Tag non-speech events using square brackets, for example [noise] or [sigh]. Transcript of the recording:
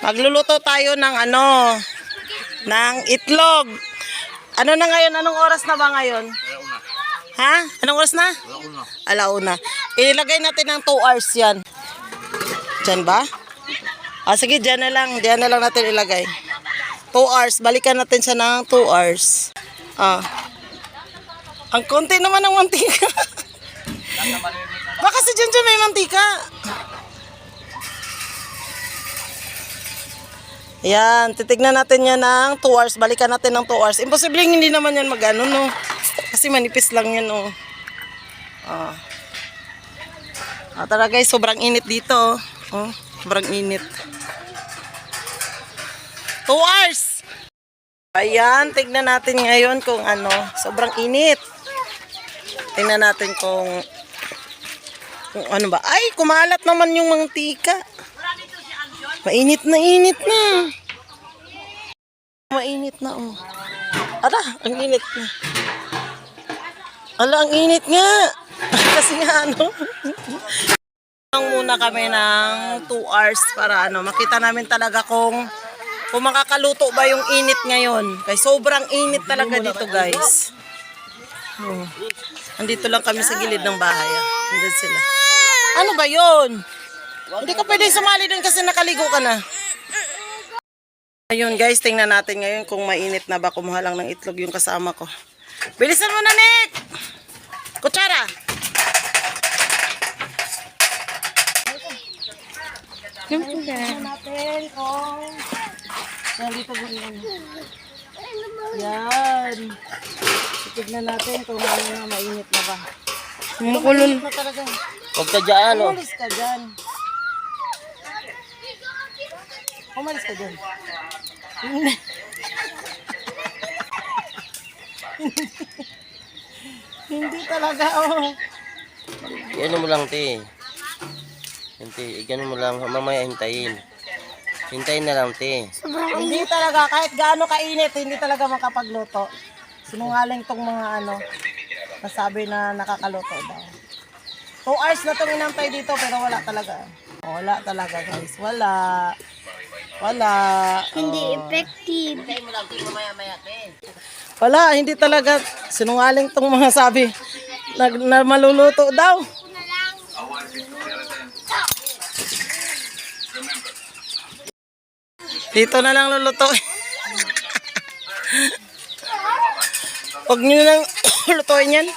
Magluluto tayo ng ano, ng itlog. Ano na ngayon? Anong oras na ba ngayon? Ha? Anong oras na? Alauna. Ilagay natin ng 2 hours yan. Diyan ba? Ah, sige, diyan na lang. Diyan na lang natin ilagay. 2 hours. Balikan natin siya ng 2 hours. Ah. Ang konti naman ng mantika. [laughs] Baka si Junjun may mantika. Yan, titignan natin yan ng 2 hours. Balikan natin ng 2 hours. Imposible hindi naman yan mag-ano, no? Kasi manipis lang yan, no? Ah. Ah, tara guys, sobrang init dito. Oh, oh sobrang init. 2 hours! Ayan, tignan natin ngayon kung ano, sobrang init. Tingnan natin kung, kung ano ba. Ay, kumalat naman yung mantika. Mainit na init na. Mainit na oh. Ala, ang init na. Ala, ang init nga. [laughs] Kasi nga ano. Lang muna kami ng 2 hours para ano, makita namin talaga kung kung makakaluto ba yung init ngayon. Kay sobrang init talaga dito, guys. Oh. Andito lang kami sa gilid ng bahay. Ah. Andun sila. Ano ba yun? Hindi ka pwede sumali doon kasi nakaligo ka na. Ayun guys, tingnan natin ngayon kung mainit na ba. Kumuha lang ng itlog yung kasama ko. Bilisan mo na, Nick! Kutsara! Tingnan natin kung... Nandito ba yan? Yan. Tignan natin kung ano na mainit na ba. Talaga. Huwag ka dyan, oh. Umalis ka dyan. Umalis ka dyan. [laughs] Hindi talaga, oh. Ano mo lang, te. Hindi, gano'n mo lang. Mamaya hintayin. Hintayin na lang, te. Hindi talaga, kahit gaano kainit, hindi talaga makapagluto. Sinungaling tong mga ano, nasabi na nakakaluto daw. Two hours na itong inampay dito, pero wala talaga. Wala talaga, guys. Wala. Wala. Hindi effective. Wala, hindi talaga. Sinungaling tong mga sabi na, na maluluto daw. Dito na lang luluto. [laughs] Huwag nyo na lang [coughs] lutuin yan.